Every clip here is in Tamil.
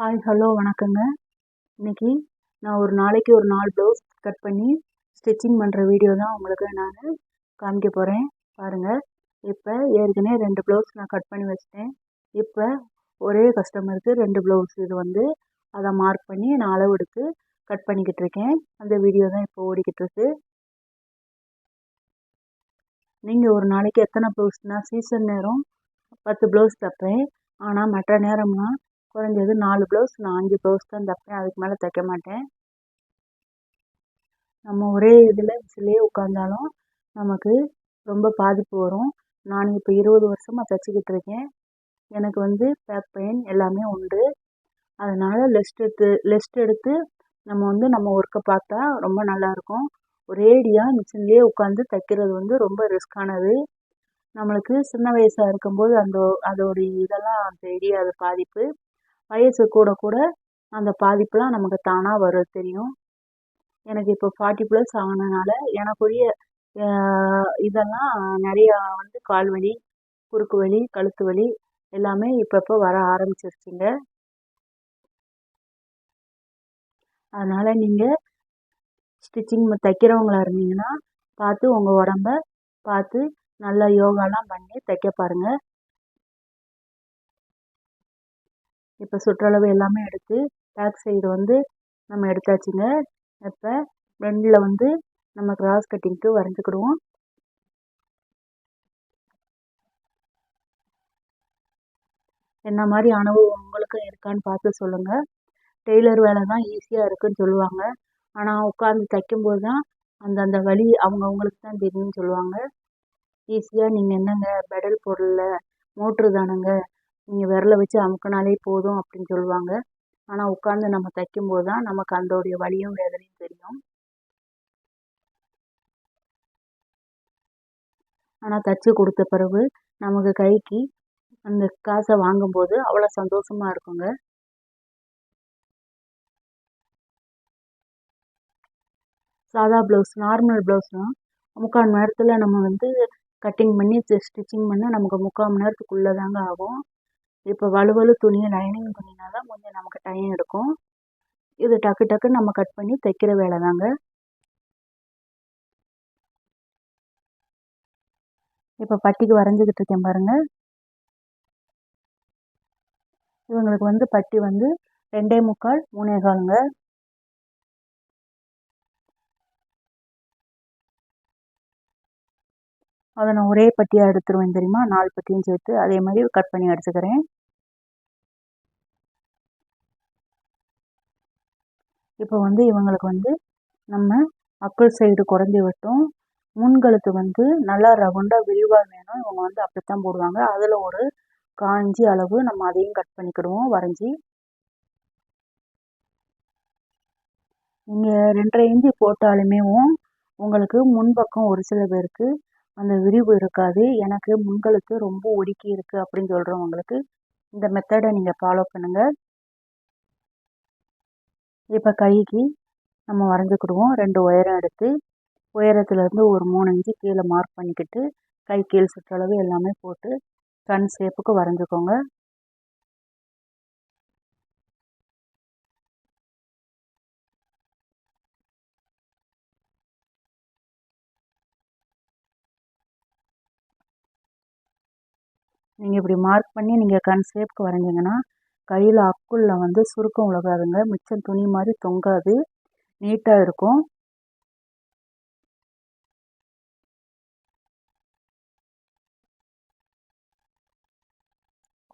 ஹாய் ஹலோ வணக்கங்க. இன்றைக்கி நான் ஒரு நாளைக்கு ஒரு நாலு ப்ளவுஸ் கட் பண்ணி ஸ்டிச்சிங் பண்ணுற வீடியோ தான் உங்களுக்கு நான் காமிக்க போகிறேன் பாருங்கள் இப்போ ஏற்கனவே ரெண்டு ப்ளவுஸ் நான் கட் பண்ணி வச்சிட்டேன். இப்போ ஒரே கஸ்டமருக்கு ரெண்டு ப்ளவுஸ் இது வந்து அதை மார்க் பண்ணி நான் அளவு எடுத்து கட் பண்ணிக்கிட்டு இருக்கேன். அந்த வீடியோ தான் இப்போ ஓடிக்கிட்டு இருக்கு. நீங்கள் ஒரு நாளைக்கு எத்தனை ப்ளவுஸ்னால் சீசன் நேரம் பத்து ப்ளவுஸ் தைப்பேன். ஆனால் மற்ற நேரம்லாம் குறைஞ்சது நாலு ப்ளவுஸ் நான் அஞ்சு ப்ளவுஸ் தான் தைப்பேன். அதுக்கு மேலே தைக்க மாட்டேன். நம்ம ஒரே இதில் மிஷின்லேயே உட்காந்தாலும் நமக்கு ரொம்ப பாதிப்பு வரும். நான் இப்போ இருபது வருஷமாக தைச்சிக்கிட்டு இருக்கேன். எனக்கு வந்து பேக் பெயின் எல்லாமே உண்டு. அதனால் லெஸ்ட் எடுத்து லெஸ்ட் எடுத்து நம்ம வந்து நம்ம ஒர்க்கை பார்த்தா ரொம்ப நல்லாயிருக்கும் ஒரேடியாக மிஷின்லேயே உட்காந்து தைக்கிறது வந்து ரொம்ப ரிஸ்க்கானது நம்மளுக்கு சின்ன வயசாக இருக்கும்போது அந்த அதோடைய இதெல்லாம் தெரியாது பாதிப்பு. வயசு கூட கூட அந்த பாதிப்புலாம் நமக்கு தானாக வரும் தெரியும். எனக்கு இப்போ ஃபார்ட்டி ப்ளஸ் ஆனதுனால எனக்குரிய இதெல்லாம் நிறையா வந்து கால் வலி குறுக்கு வலி கழுத்து வலி எல்லாமே இப்பப்போ வர ஆரம்பிச்சிருச்சுங்க. அதனால் நீங்கள் ஸ்டிச்சிங் தைக்கிறவங்களா இருந்தீங்கன்னா பார்த்து உங்கள் உடம்ப பார்த்து நல்லா யோகாலாம் பண்ணி தைக்க பாருங்கள் இப்போ சுற்றளவு எல்லாமே எடுத்து பேக் சைடு வந்து நம்ம எடுத்தாச்சுங்க. இப்போ ஃப்ரண்டில் வந்து நம்ம கிராஸ் கட்டிங்க்கு வரைஞ்சிக்கிடுவோம். என்ன மாதிரி அனுபவம் உங்களுக்கும் இருக்கான்னு பார்த்து சொல்லுங்கள் டெய்லர் வேலை தான் ஈஸியாக இருக்குன்னு சொல்லுவாங்க. ஆனால் உட்காந்து தைக்கும்போது தான் அந்தந்த வழி அவங்கவுங்களுக்கு தான் தெரியும்னு சொல்லுவாங்க. ஈஸியாக நீங்கள் என்னங்க பெடல் போடல மோட்ரு தானங்க நீங்கள் விரல வச்சு அமுக்கினாலே போதும் அப்படின்னு சொல்லுவாங்க. ஆனால் உட்காந்து நம்ம தைக்கும்போது தான் நமக்கு அதோடைய வலியும் வேதனையும் தெரியும். ஆனால் தைச்சி கொடுத்த பிறகு நமக்கு கைக்கு அந்த காசை வாங்கும்போது அவ்வளோ சந்தோஷமாக இருக்குங்க. சாதா ப்ளவுஸ் நார்மல் ப்ளவுஸ்னால் முக்கால் மணி நேரத்தில் நம்ம வந்து கட்டிங் பண்ணி ஸ்டிச்சிங் பண்ணால் நமக்கு முக்கால் மணி நேரத்துக்குள்ளே தாங்க ஆகும். இப்போ வலுவலு துணியை லைனிங் துணினால் கொஞ்சம் நமக்கு டைம் எடுக்கும். இது டக்கு டக்குன்னு நம்ம கட் பண்ணி தைக்கிற வேலை தாங்க. இப்போ பட்டிக்கு வரைஞ்சிக்கிட்டு இருக்கேன் பாருங்கள் இவங்களுக்கு வந்து பட்டி வந்து ரெண்டே முக்கால் மூணே காலுங்க. அதை நான் ஒரே பட்டியாக எடுத்துருவேன் தெரியுமா? நாலு பட்டியும் சேர்த்து அதே மாதிரி கட் பண்ணி எடுத்துக்கிறேன் இப்போ வந்து இவங்களுக்கு வந்து நம்ம அக்குள் சைடு குறைஞ்சி விட்டோம். முன்கழுத்து வந்து நல்லா ரவுண்டாக விரிவாக வேணும். இவங்க வந்து அப்படித்தான் போடுவாங்க. அதில் ஒரு காஞ்சி அளவு நம்ம அதையும் கட் பண்ணிக்கிடுவோம். வரைஞ்சி. நீங்கள் ரெண்டரை இஞ்சி போட்டாலுமே உங்களுக்கு முன்பக்கம் ஒரு சில பேருக்கு அந்த விரிவு இருக்காது. எனக்கு முன்கழுத்து ரொம்ப ஒடுக்கி இருக்குது அப்படின்னு சொல்கிறவங்களுக்கு இந்த மெத்தடை நீங்கள் ஃபாலோ பண்ணுங்கள் இப்போ கைக்கு நம்ம வரைஞ்சிக்கிடுவோம். ரெண்டு உயரம் எடுத்து உயரத்துலேருந்து ஒரு மூணு இன்ச்சு கீழே மார்க் பண்ணிக்கிட்டு கை கீழ் சுற்றளவு எல்லாமே போட்டு கண் ஷேப்புக்கு வரைஞ்சிக்கோங்க. நீங்கள் இப்படி மார்க் பண்ணி நீங்கள் கண் ஷேப்க்கு வரைஞ்சிங்கன்னா கையில் அக்குள்ள வந்து சுருக்கம் உலகாதுங்க. மிச்சம் துணி மாதிரி தொங்காது. நீட்டாக இருக்கும்.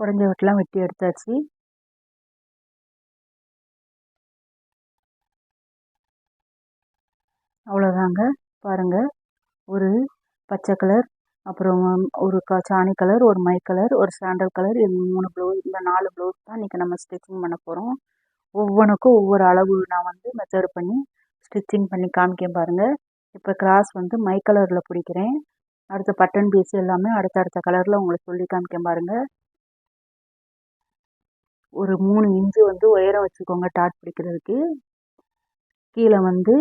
குறைஞ்ச வெட்டெலாம் வெட்டி எடுத்தாச்சு. அவ்வளோதாங்க பாருங்கள் ஒரு பச்சை கலர் அப்புறம் ஒரு க சாணி கலர் ஒரு மை கலர் ஒரு சாண்டல் கலர் இது மூணு ப்ளவுஸ் இந்த நாலு ப்ளவுஸ் தான் இன்றைக்கி நம்ம ஸ்டிச்சிங் பண்ண போகிறோம் ஒவ்வொன்றுக்கும் ஒவ்வொரு அளவு நான் வந்து மெத்தட் பண்ணி ஸ்டிச்சிங் பண்ணி காமிக்கேன் பாருங்கள் இப்போ கிராஸ் வந்து மை கலரில் பிடிக்கிறேன். அடுத்த பட்டன் பீஸ் எல்லாமே அடுத்தடுத்த கலரில் உங்களுக்கு சொல்லி காமிக்கேன் பாருங்கள் ஒரு மூணு இன்ச்சு வந்து உயரம் வச்சுக்கோங்க டாட் பிடிக்கிறதுக்கு. கீழே வந்து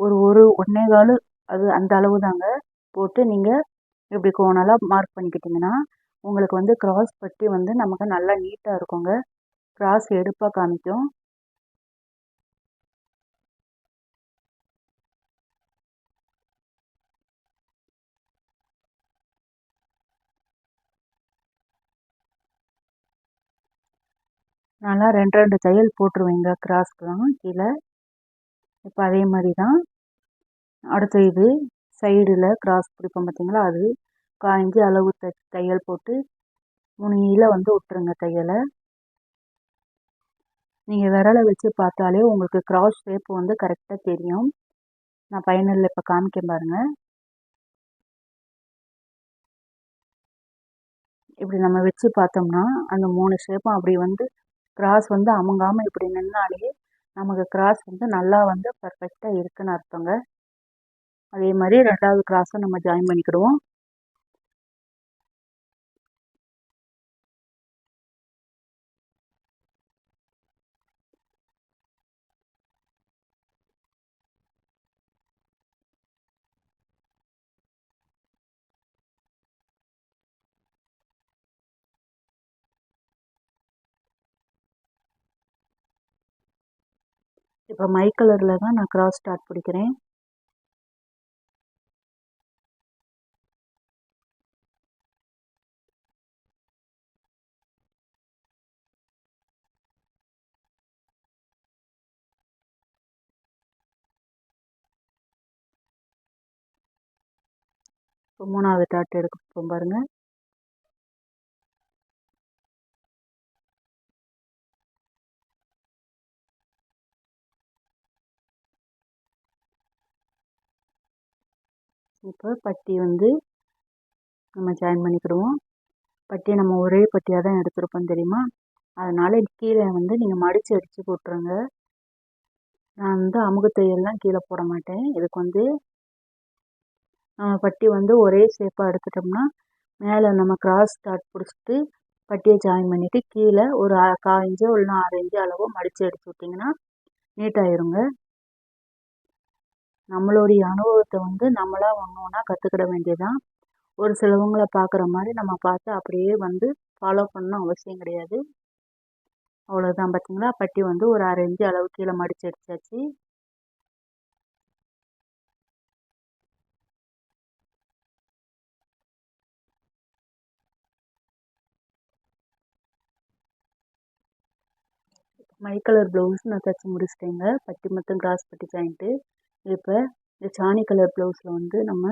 ஒரு ஒரு ஒன்றே கால் அது அந்த அளவு தாங்க. போட்டு நீங்கள் இப்படி கோணலாக மார்க் பண்ணிக்கிட்டிங்கன்னா உங்களுக்கு வந்து க்ராஸ் பட்டி வந்து நமக்கு நல்லா நீட்டாக இருக்குங்க. கிராஸ் எடுப்பாக காமிக்கும். நல்லா ரெண்டு ரெண்டு தையல் போட்டுருவேங்க கிராஸ்க்குலாம் கீழே. இப்போ அதே மாதிரி தான் அடுத்த இது சைடில் கிராஸ் பிடிப்போம் பார்த்தீங்களா? அது. காய்ஞ்சி அளவு த தையல் போட்டு நுனியில் வந்து விட்டுருங்க தையலை. நீங்கள் விரலை வச்சு பார்த்தாலே உங்களுக்கு கிராஸ் ஷேப் வந்து கரெக்டாக தெரியும். நான் ஃபைனலில் இப்போ காமிக்க பாருங்கள் இப்படி நம்ம வச்சு பார்த்தோம்னா அந்த மூணு ஷேப்பும் அப்படி வந்து கிராஸ் வந்து அமுங்காமல் இப்படி நின்னாலே நமக்கு கிராஸ் வந்து நல்லா வந்து பர்ஃபெக்டாக இருக்குன்னு அர்த்தங்க. அதே மாதிரி ரெண்டாவது கிராஸும் நம்ம ஜாயின் பண்ணிக்கிடுவோம். இப்போ மை கலரில் தான் நான் கிராஸ் ஸ்டார்ட் பிடிக்கிறேன். இப்போ மூணாவது டாட் எடுக்க பாருங்கள் இப்போ பட்டி வந்து நம்ம ஜாயின் பண்ணிக்கிடுவோம். பட்டியை நம்ம ஒரே பட்டியாக தான் எடுத்துருப்போம் தெரியுமா? அதனால் கீழே வந்து நீங்கள் மடித்து அடித்து போட்டுருங்க. நான் வந்து அமுகு தையல்லாம் கீழே போட மாட்டேன். இதுக்கு வந்து நம்ம பட்டி வந்து ஒரே ஷேப்பாக எடுத்துட்டோம்னா மேலே நம்ம கிராஸ் ஸ்டார்ட் பிடிச்சிட்டு பட்டியை ஜாயின் பண்ணிவிட்டு கீழே ஒரு கால் இன்ச்சோ இல்லைனா ஆறு இன்ச்சு அளவோ மடித்து அடிச்சு விட்டிங்கன்னா நீட்டாகிருங்க நம்மளுடைய அனுபவத்தை வந்து நம்மளாக ஒன்று ஒன்றா கற்றுக்கிட வேண்டியதான் ஒரு சிலவங்களை பார்க்குற மாதிரி நம்ம பார்த்து அப்படியே வந்து ஃபாலோ பண்ணணும் அவசியம் கிடையாது. அவ்வளோதான் பார்த்தீங்களா பட்டி வந்து ஒரு அரை இன்ச்சு அளவு கீழே மடித்து அடித்தாச்சு மை கலர் ப்ளவுஸ் நான் தைச்சி முடிச்சிட்டேங்க. பட்டி மட்டும் கிராஸ் பட்டி ஜாயிண்ட்டு இப்போ இந்த சாணி கலர் ப்ளவுஸில் வந்து நம்ம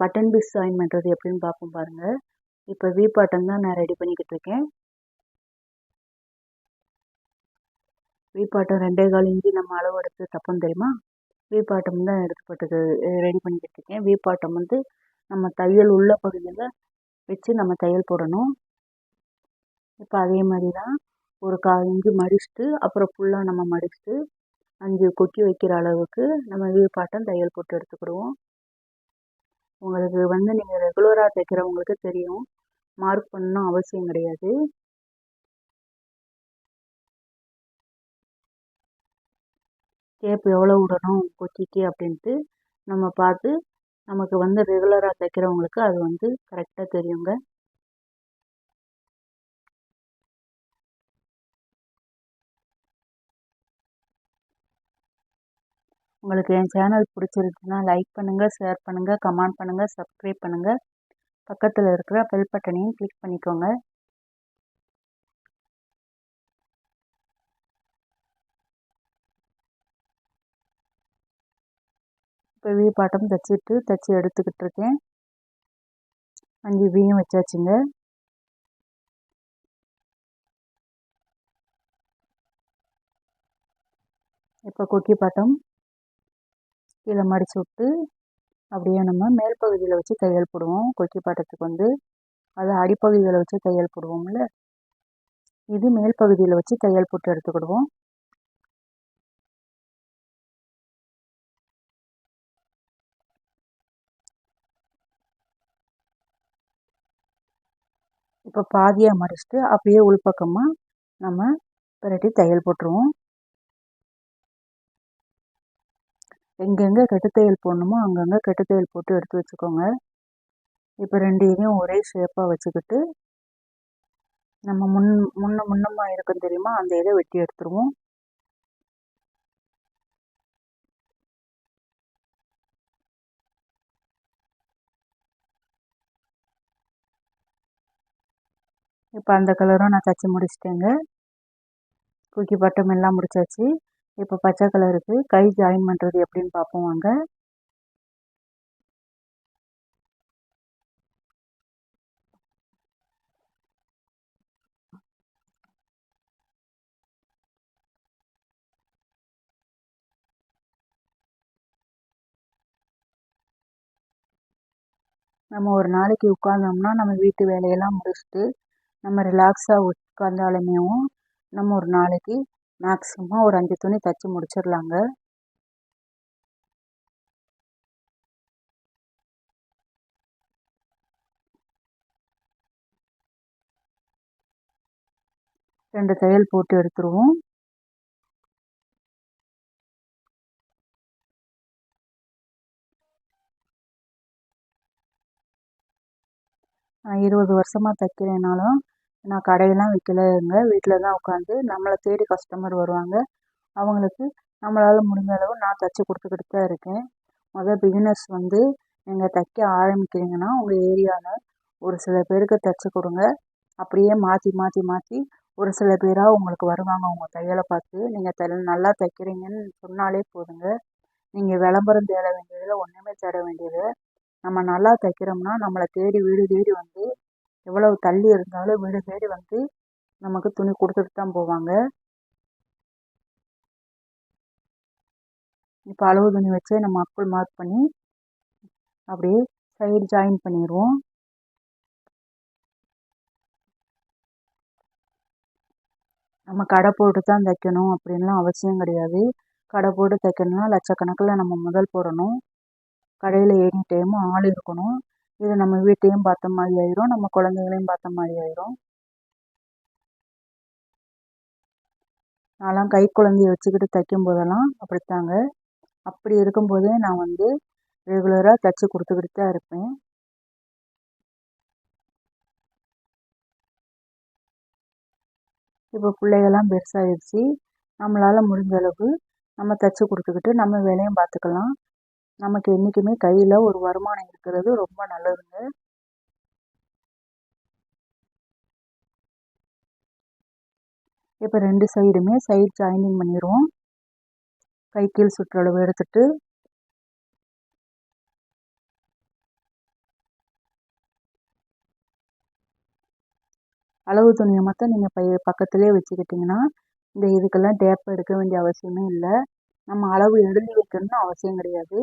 பட்டன் பீஸ் ஜாயின் பண்ணுறது எப்படின்னு பார்ப்போம் பாருங்கள் இப்போ வி பாட்டன் தான் நான் ரெடி பண்ணிக்கிட்டு இருக்கேன். வி பாட்டம் ரெண்டே கால் இஞ்சி நம்ம அளவு எடுத்து தப்போம் தெரியுமா? வி பாட்டம் தான் எடுத்துப்பட்டது ரெடி பண்ணிக்கிட்டு இருக்கேன். வி பாட்டம் வந்து நம்ம தையல் உள்ள பகுதியில் வச்சு நம்ம தையல் போடணும். இப்போ அதே மாதிரி தான் ஒரு கால் இஞ்சி மடிச்சுட்டு அப்புறம் ஃபுல்லாக நம்ம மடிச்சுட்டு அஞ்சு கொக்கி வைக்கிற அளவுக்கு நம்ம வியூ பாட்டம் தையல் போட்டு எடுத்துக்கிடுவோம். உங்களுக்கு வந்து நீங்கள் ரெகுலராக தைக்கிறவங்களுக்கு தெரியும். மார்க் பண்ணணும் அவசியம் கிடையாது. கேப் எவ்வளோ விடணும் கொக்கிக்கு அப்படின்ட்டு நம்ம பார்த்து நமக்கு வந்து ரெகுலராக தைக்கிறவங்களுக்கு அது வந்து கரெக்டாக தெரியுங்க. உங்களுக்கு என் சேனல் பிடிச்சிருந்துச்சுன்னா லைக் பண்ணுங்கள் ஷேர் பண்ணுங்கள் கமெண்ட் பண்ணுங்கள் சப்ஸ்கிரைப் பண்ணுங்கள் பக்கத்தில் இருக்கிற பெல் பட்டனையும் கிளிக் பண்ணிக்கோங்க. இப்போ வி பாட்டம் தைச்சிட்டு தைச்சி எடுத்துக்கிட்டு இருக்கேன். அஞ்சு வீயும் வச்சாச்சுங்க. இப்போ கொக்கி பாட்டம்? கீழே மடித்து விட்டு அப்படியே நம்ம மேல் பகுதியில் வச்சு தையல் போடுவோம். கொக்கி பாட்டத்துக்கு வந்து அது அடிப்பகுதியில் வச்சு தையல் போடுவோம்ல. இது மேல் பகுதியில் வச்சு தையல் போட்டு எடுத்துக்கிடுவோம். இப்போ பாதியாக மடிச்சுட்டு அப்படியே உள்பக்கமாக நம்ம பிரட்டி தையல் போட்டுருவோம். எங்கெங்கே கெட்டுத்தையல் போடணுமோ அங்கங்கே கெட்டுத்தையல் போட்டு எடுத்து வச்சுக்கோங்க. இப்போ ரெண்டு இதையும் ஒரே ஷேப்பாக வச்சுக்கிட்டு நம்ம முன் முன்ன முன்னமாக இருக்கும் தெரியுமா? அந்த இதை வெட்டி எடுத்துருவோம். இப்போ அந்த கலரும் நான் தச்சு முடிச்சிட்டேங்க. குக்கி பட்டம் எல்லாம் முடிச்சாச்சு. இப்போ பச்சை கலருக்கு கை ஜாயின் பண்ணுறது எப்படின்னு பார்ப்போம் வாங்க. நம்ம ஒரு நாளைக்கு உட்காந்தோம்னா நம்ம வீட்டு வேலையெல்லாம் முடிச்சுட்டு நம்ம ரிலாக்ஸாக உட்காந்தாலுமேவும் நம்ம ஒரு நாளைக்கு மேக்ஸிமம் ஒரு அஞ்சு துணி தைச்சி முடிச்சிடலாங்க ரெண்டு தையல் போட்டு எடுத்துருவோம். நான் இருபது வருஷமாக தைக்கிறேனாலும் நான் கடையெல்லாம் வைக்கலைங்க வீட்டில் தான் உட்காந்து நம்மளை தேடி கஸ்டமர் வருவாங்க. அவங்களுக்கு நம்மளால் முடிஞ்ச அளவு நான் தைச்சி கொடுத்துக்கிட்டு தான் இருக்கேன். மொதல் பிகினர்ஸ் வந்து நீங்கள் தைக்க ஆரம்பிக்கிறீங்கன்னா உங்கள் ஏரியாவில் ஒரு சில பேருக்கு தைச்சி கொடுங்க. அப்படியே மாற்றி மாற்றி மாற்றி ஒரு சில பேராக உங்களுக்கு வருவாங்க. உங்கள் தையலை பார்த்து நீங்கள் தை நல்லா தைக்கிறீங்கன்னு சொன்னாலே போதுங்க. நீங்கள் விளம்பரம் தேட வேண்டியதில் ஒன்றுமே தேட வேண்டியது நம்ம நல்லா தைக்கிறோம்னா நம்மளை தேடி வீடு தேடி வந்து எவ்வளவு தள்ளி இருந்தாலும் வீடு தேடி வந்து நமக்கு துணி கொடுத்துட்டு தான் போவாங்க. இப்போ அளவு துணி வச்சே நம்ம அக்குள் மார்க் பண்ணி அப்படியே சைடு ஜாயின் பண்ணிடுவோம் நம்ம கடை போட்டு தான் தைக்கணும் அப்படின்லாம் அவசியம் கிடையாது. கடை போட்டு தைக்கணும்னா லட்சக்கணக்கில் நம்ம முதல் போடணும். கடையில் எனி டைமும் ஆள் இருக்கணும். இது நம்ம வீட்டையும் பார்த்த மாதிரி ஆயிரும் நம்ம குழந்தைங்களையும் பார்த்த மாதிரி ஆயிரும். நான்லாம் கை குழந்தைய வச்சுக்கிட்டு தைக்கும் போதெல்லாம் அப்படித்தாங்க. அப்படி இருக்கும்போதே நான் வந்து ரெகுலராக தைச்சி கொடுத்துக்கிட்டு தான் இருப்பேன். இப்போ பிள்ளைகள்லாம் பெருசாகிடுச்சு நம்மளால் முடிஞ்ச அளவு நம்ம தைச்சி கொடுத்துக்கிட்டு நம்ம வேலையும் பார்த்துக்கலாம். நமக்கு என்றைக்குமே கையில் ஒரு வருமானம் இருக்கிறது ரொம்ப நல்லதுங்க. இப்போ ரெண்டு சைடுமே சைடு ஜாயினிங் பண்ணிடுவோம் கை கீழ் சுற்றளவு எடுத்துட்டு. அளவு துணியை மட்டும் நீங்கள் பை பக்கத்துலேயே வச்சுக்கிட்டிங்கன்னா இந்த இதுக்கெல்லாம் டேப் எடுக்க வேண்டிய அவசியமே இல்லை. நம்ம அளவு எழுதி வைக்கணும்னு அவசியம் கிடையாது.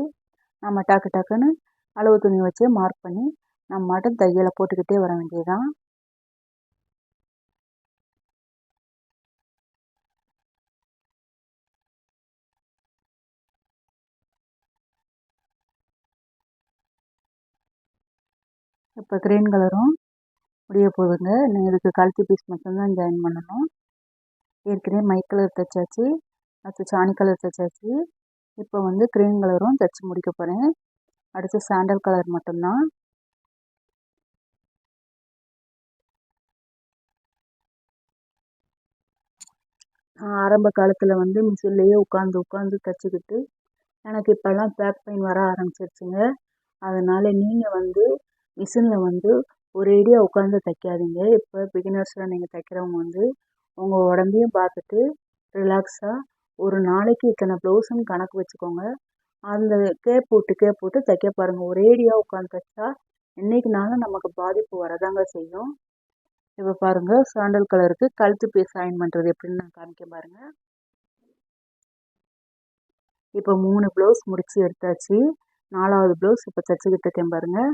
நம்ம டக்கு டக்குன்னு அளவு துணி வச்சு மார்க் பண்ணி நம்ம மட்டும் தையலை போட்டுக்கிட்டே வர வேண்டியதுதான். இப்போ க்ரீன் கலரும் முடிய போகுதுங்க. நீங்கள் இதுக்கு கழுத்து பீஸ் மட்டும்தான் ஜாயின் பண்ணணும். ஏற்கனவே மை கலர் தைச்சாச்சு. அடுத்து சாணி கலர் தைச்சாச்சு. இப்போ வந்து க்ரீன் கலரும் தைச்சி முடிக்க போகிறேன் அடுத்து சாண்டல் கலர் மட்டும்தான். நான் ஆரம்ப காலத்தில் வந்து மிஷின்லேயே உட்காந்து உட்காந்து தைச்சிக்கிட்டு எனக்கு இப்போல்லாம் பேக் பெயின் வர ஆரம்பிச்சிருச்சுங்க. அதனால் நீங்கள் வந்து மிஷினில் வந்து ஒரேடியாக உட்காந்து தைக்காதீங்க. இப்போ பிகினர்ஸில் நீங்கள் தைக்கிறவங்க வந்து உங்கள் உடம்பையும் பார்த்துட்டு ரிலாக்ஸாக ஒரு நாளைக்கு இத்தனை ப்ளவுஸுன்னு கணக்கு வச்சுக்கோங்க. அந்த கேப் போட்டு கேப் போட்டு தைக்க பாருங்கள் ஒரேடியாக உட்காந்து தைச்சா என்றைக்குனாலும் நமக்கு பாதிப்பு வரதாங்க செய்யும். இப்போ பாருங்கள் சாண்டல் கலருக்கு கழுத்து பீஸ் அயன் பண்ணுறது எப்படின்னு நான் காமிக்க பாருங்கள் இப்போ மூணு ப்ளவுஸ் முடித்து எடுத்தாச்சு. நாலாவது ப்ளவுஸ் இப்போ தைச்சிக்கிட்டு இருக்கேன் பாருங்கள்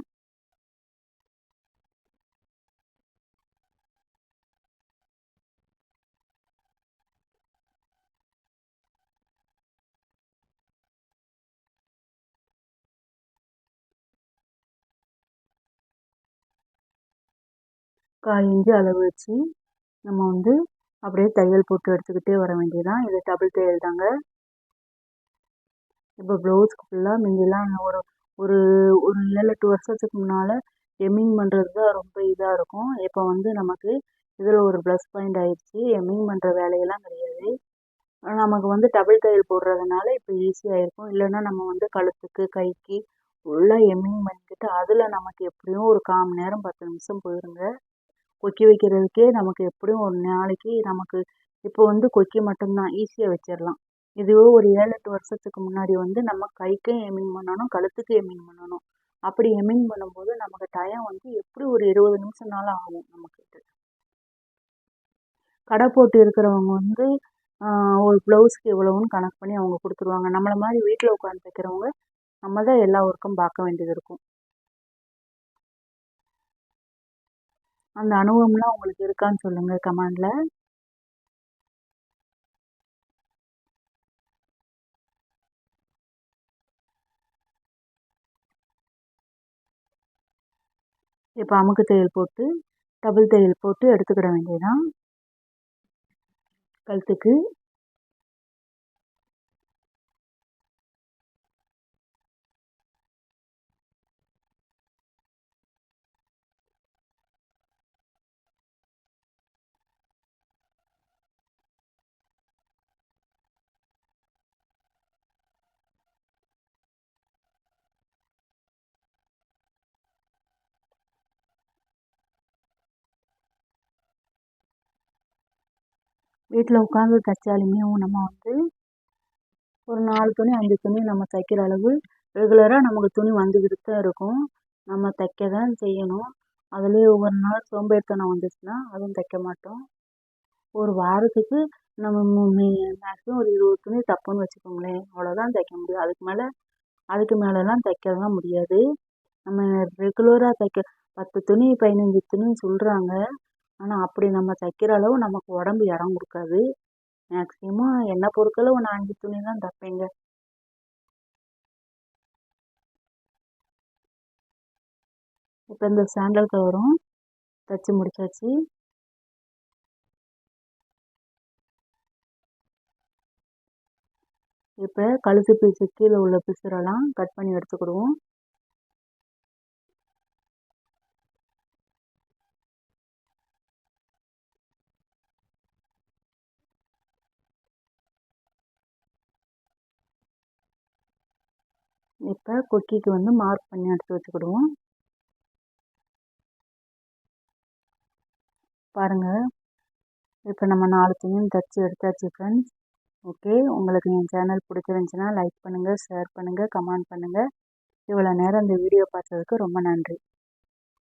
கால் இன்ச்சு அளவு வச்சு நம்ம வந்து அப்படியே தையல் போட்டு எடுத்துக்கிட்டே வர வேண்டியதான் இது டபுள் தையல் தாங்க. இப்போ ப்ளவுஸ்க்கு ஃபுல்லாக முந்திலாம் ஒரு ஒரு ஒரு ஏழு எட்டு வருஷத்துக்கு முன்னால் எம்மிங் பண்ணுறது தான் ரொம்ப இதாக இருக்கும். இப்போ வந்து நமக்கு இதில் ஒரு ப்ளஸ் பாயிண்ட் ஆயிடுச்சு. எம்மிங் பண்ணுற வேலையெல்லாம் கிடையாது. நமக்கு வந்து டபுள் தையல் போடுறதுனால இப்போ ஈஸியாக இருக்கும் இல்லைன்னா நம்ம வந்து கழுத்துக்கு கைக்கு ஃபுல்லாக எம்மிங் பண்ணிக்கிட்டு அதில் நமக்கு எப்படியும் ஒரு கால் மணி நேரம் பத்து நிமிஷம் போயிருங்க. கொக்கி வைக்கிறதுக்கே நமக்கு எப்படியும் ஒரு நாளைக்கு நமக்கு இப்போ வந்து கொக்கி மட்டும்தான் ஈஸியாக வச்சிடலாம். இதுவே ஒரு ஏழு எட்டு வருஷத்துக்கு முன்னாடி வந்து நம்ம கைக்கும் எம்மிங் பண்ணணும் கழுத்துக்கும் எம்மிங் பண்ணணும். அப்படி எம்மிங் பண்ணும்போது நமக்கு டயம் வந்து எப்படி ஒரு இருபது நிமிஷம்னாலும் ஆகும் நமக்கு கடை போட்டு இருக்கிறவங்க வந்து ஒரு ப்ளவுஸ்க்கு இவ்வளோன்னு கணக்கு பண்ணி அவங்க கொடுத்துருவாங்க. நம்மளை மாதிரி வீட்டில் உட்காந்து தைக்கிறவங்க நம்ம தான் எல்லா ஒர்க்கும் பார்க்க வேண்டியது இருக்கும். அந்த அனுபவம்லாம் உங்களுக்கு இருக்கான்னு சொல்லுங்கள் கமெண்டில். இப்போ அமுக்கு தையல் போட்டு டபுள் தையல் போட்டு எடுத்துக்கிட வேண்டியதுதான். கழுத்துக்கு. வீட்டில் உட்காந்து தைச்சாலுமே நம்ம வந்து ஒரு நாலு துணி அஞ்சு துணி நம்ம தைக்கிற அளவு ரெகுலராக நமக்கு துணி வந்துக்கிட்டு தான் இருக்கும். நம்ம தைக்க தான் செய்யணும். அதுலேயே ஒவ்வொரு நாள் சோம்பேறித்தனம் வந்துச்சுன்னா அதுவும் தைக்க மாட்டோம். ஒரு வாரத்துக்கு நம்ம மேக்ஸிமம் ஒரு இருபது துணி தப்புன்னு வச்சுக்கோங்களேன். அவ்வளோதான் தைக்க முடியும். அதுக்கு மேலே அதுக்கு மேலெலாம் தைக்கலாம் முடியாது. நம்ம ரெகுலராக தைக்க பத்து துணி பதினஞ்சு துணி சொல்கிறாங்க ஆனால் அப்படி நம்ம தைக்கிற அளவு நமக்கு உடம்பு இடம் கொடுக்காது. மேக்ஸிமம் என்னை பொறுத்தளவு நான் அஞ்சு துணி தான் தைப்பேங்க. இப்போ இந்த சாண்டல் கவரும் தைச்சி முடிச்சாச்சு. இப்போ கழுத்து பீஸு கீழே உள்ள பிசுரெல்லாம் கட் பண்ணி எடுத்துக்கிடுவோம். இப்போ கொக்கிக்கு வந்து மார்க் பண்ணி எடுத்து வச்சுக்கிடுவோம். பாருங்கள் இப்போ நம்ம நாலு துணியும் தைச்சி எடுத்தாச்சு ஃப்ரெண்ட்ஸ் ஓகே உங்களுக்கு என் சேனல் பிடிச்சிருந்துச்சின்னா லைக் பண்ணுங்கள் ஷேர் பண்ணுங்கள் கமெண்ட் பண்ணுங்கள் இவ்வளோ நேரம் இந்த வீடியோ பார்த்ததுக்கு ரொம்ப நன்றி.